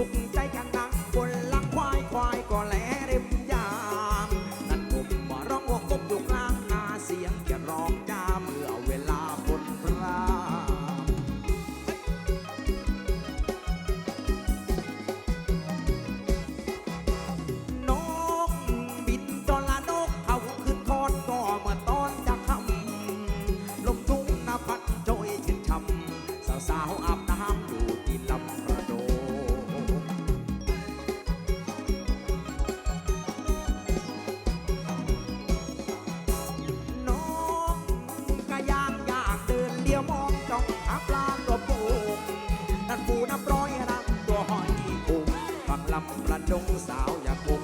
สุขใจกังนักบนลังควายควายก็แลริมยามนั่นผมมาร้องว่ากบอยู่ข้างนาเสียงแกร้องจ้าเมื่อเวลาฝนพรามนกบินจอละนกเขาขึ้นคอดก็เมื่อตอนจะคำลมทุ่งนาพัดโจยชื่นช่ำสาวสาวอับ กูนับร้อยรำตัวหอยกูฟังลำระดงสาวอย่ากู